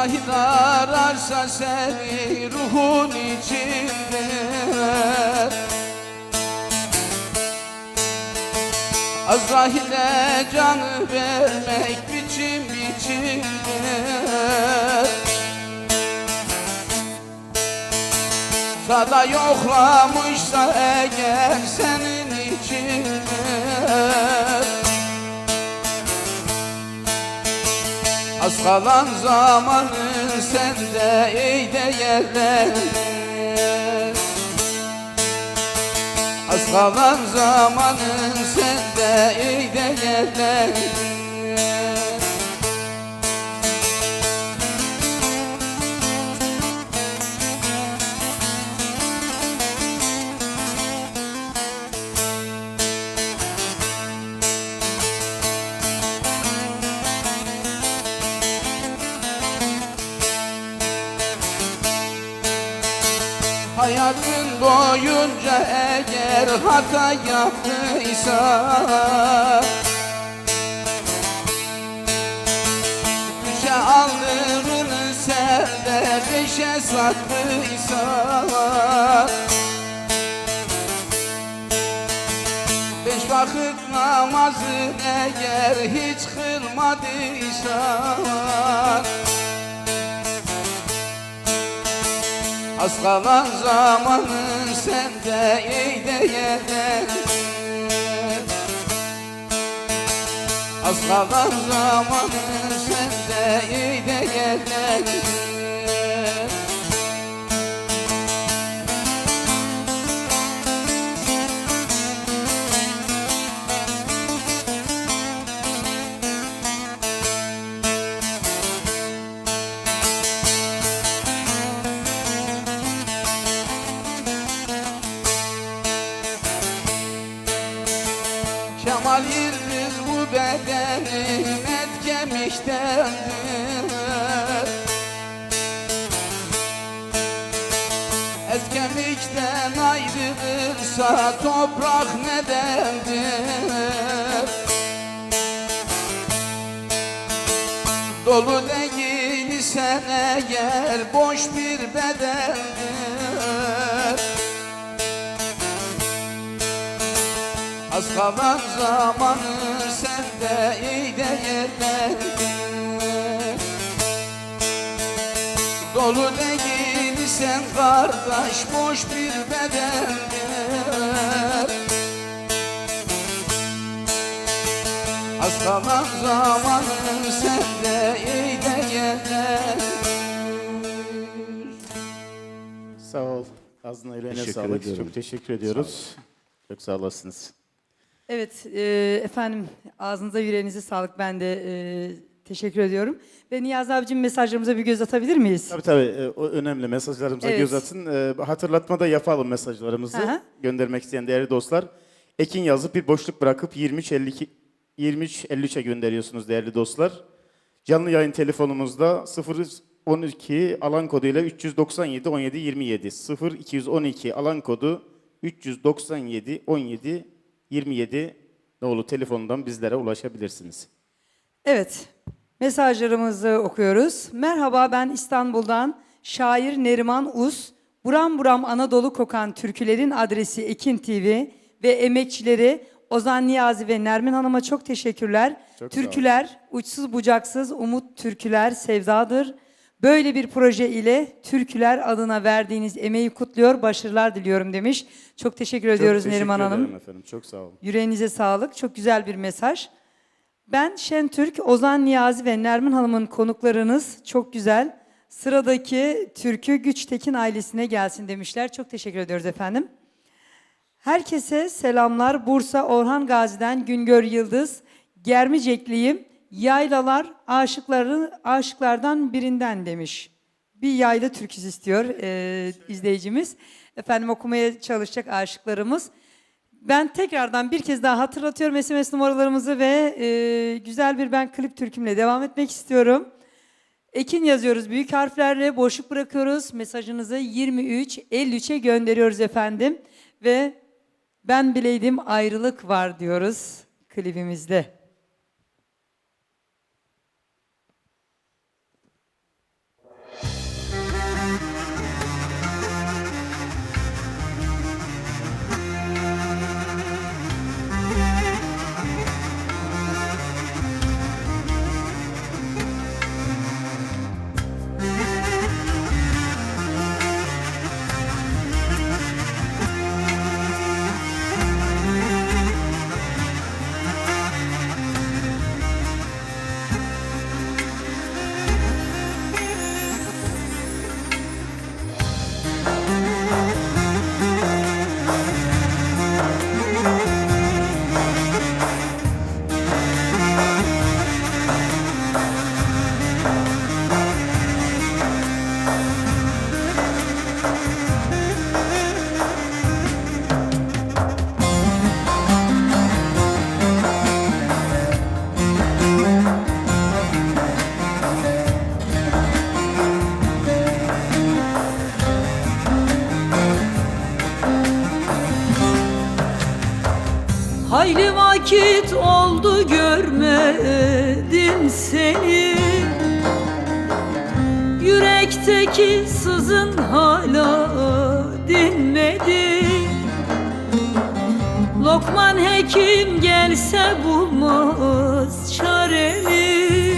ararsa seni ruhun içinde. Azrail'e canı vermek biçim biçimde. Sada yoklamışsa eğer senin içinde Az kalan zamanın sende ey değerler. Az kalan zamanın sende ey değerler Hayatın boyunca eğer hata yaptıysa Düşe aldırını sende beşe sattıysa Beş vakit namazı eğer hiç kılmadıysa Az kalan zamanın sende ey değerler Az kalan zamanın sende ey değerler Kemal Yıldız bu bedenin et kemiktendir Et kemikten ayrılırsa toprak nedendir Dolu değilsen eğer boş bir bedendir kalan zamanı sende iyi değerlendir Dolu değilsen kardeş boş bir bedendir Az kalan zamanı sende iyi değerlendir Sağ ol. Ağzına yüreğine sağlık. ediyorum. Çok teşekkür ediyoruz. Çok sağ olasınız. Evet e, efendim ağzınıza yüreğinize sağlık ben de e, teşekkür ediyorum. Ve Niyazi abicim mesajlarımıza bir göz atabilir miyiz? Tabii tabii e, o önemli mesajlarımıza Evet. göz atın. E, Hatırlatma da yapalım mesajlarımızı. Hı. Göndermek isteyen değerli dostlar. Ekin yazıp bir boşluk bırakıp 2352 2353'e gönderiyorsunuz değerli dostlar. Canlı yayın telefonumuzda 012 alan koduyla 397 17 27 0212 alan kodu 397 17 27 nolu telefonundan bizlere ulaşabilirsiniz. Evet mesajlarımızı okuyoruz. Merhaba ben İstanbul'dan şair Neriman Uz. Buram buram Anadolu kokan türkülerin adresi Ekin TV ve emekçileri Ozan Niyazi ve Nermin Hanım'a çok teşekkürler. Çok sağ olun. Türküler uçsuz bucaksız umut türküler sevdadır. Böyle bir proje ile türküler adına verdiğiniz emeği kutluyor, başarılar diliyorum demiş. Çok teşekkür ediyoruz Çok Neriman teşekkür Hanım. ederim efendim. Çok sağ olun. Yüreğinize sağlık. Çok güzel bir mesaj. Ben Şentürk, Ozan Niyazi ve Nermin Hanım'ın konuklarınız çok güzel. Sıradaki türkü Güçtekin ailesine gelsin demişler. Çok teşekkür ediyoruz efendim. Herkese selamlar. Bursa Orhan Gazi'den Güngör Yıldız. Germicekliyim. Yaylalar aşıkları aşıklardan birinden demiş. Bir yayla türküsü istiyor eee, izleyicimiz. Efendim okumaya çalışacak aşıklarımız. Ben tekrardan bir kez daha hatırlatıyorum SMS numaralarımızı ve eee, güzel bir ben klip türkümle devam etmek istiyorum. Ekin yazıyoruz büyük harflerle boşluk bırakıyoruz. Mesajınızı 23 53'e gönderiyoruz efendim ve ben bileydim ayrılık var diyoruz klibimizde. Hayli vakit oldu görmedim seni. Yürekteki sızın hala dinmedi. Lokman hekim gelse bulmaz çaremi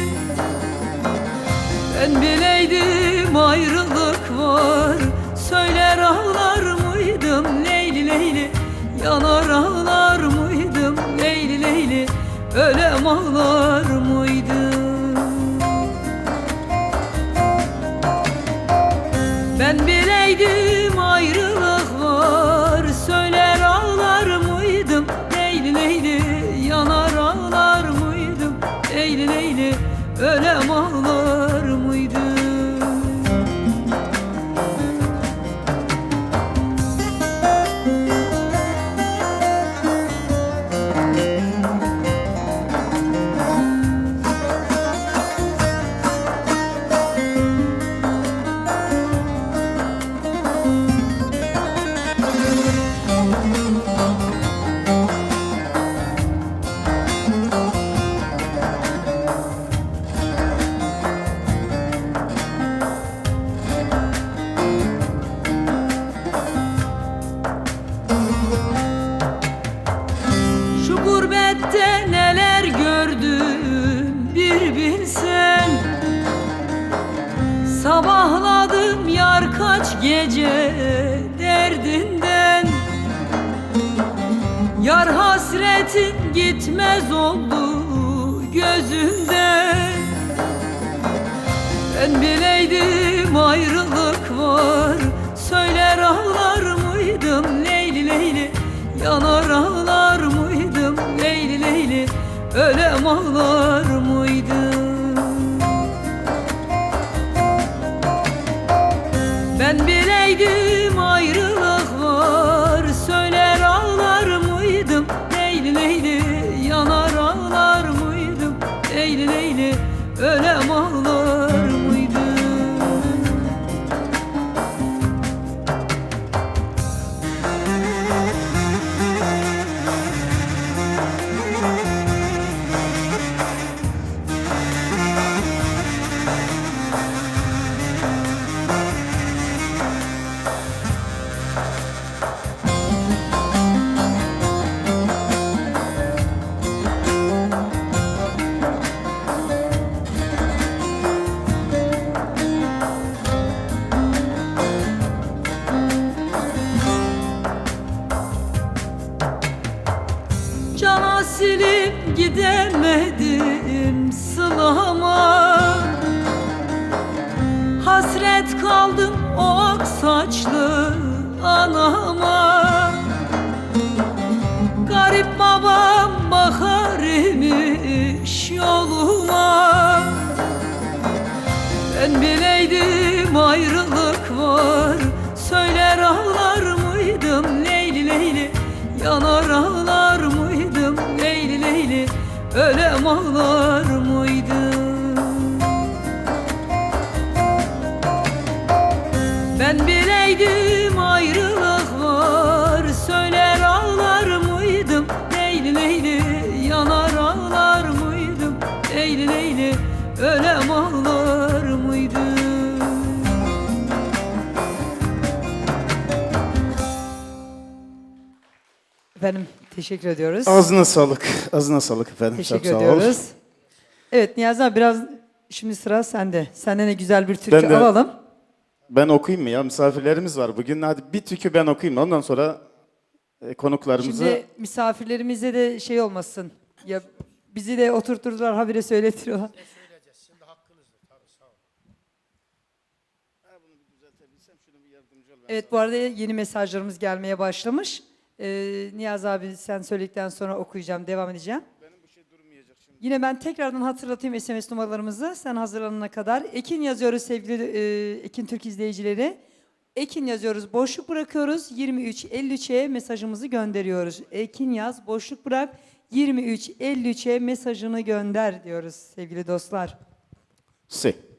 Ben bileydim ayrılık var. Söyler ağlar mıydım Leyli Leyli Yanar ağlar Ölem ağlar mıydım Ben bileydim hasretin gitmez oldu gözümden Ben bileydim ayrılık var. Söyler ağlar mıydım? Leyli Leyli. Yanar ağlar mıydım? Leyli Leyli. Ölem ağlar mıydım Hasret kaldım o saçlı anama. Garip babam bakar imiş yoluma Ben bileydim ayrılık var. Söyler ağlar mıydım Leyli Leyli? Yanar ağlar mıydım Leyli Leyli? Ölem ağlar mıydım Ölem ağlar mıydım Efendim teşekkür ediyoruz. Ağzına sağlık. Ağzına sağlık efendim. Teşekkür Çok sağ ol. ediyoruz. Evet Niyazi abi biraz şimdi sıra sende. Senden de güzel bir türkü Ben de- alalım. Ben okuyayım mı ya? Misafirlerimiz var bugün. Hadi bir türkü ben okuyayım. Ondan sonra e, konuklarımıza... Şimdi misafirlerimize de şey olmasın. Ya bizi de oturturdular habire söyletiyorlar. Evet bu arada yeni mesajlarımız gelmeye başlamış. Ee, Niyaz abi sen söyledikten sonra okuyacağım, devam edeceğim. Yine ben tekrardan hatırlatayım SMS numaralarımızı. Sen hazırlanana kadar. Ekin yazıyoruz sevgili e, Ekin Türk izleyicileri. Ekin yazıyoruz, boşluk bırakıyoruz. 23.53'e mesajımızı gönderiyoruz. Ekin yaz, boşluk bırak. 23.53'e mesajını gönder diyoruz sevgili dostlar. Si.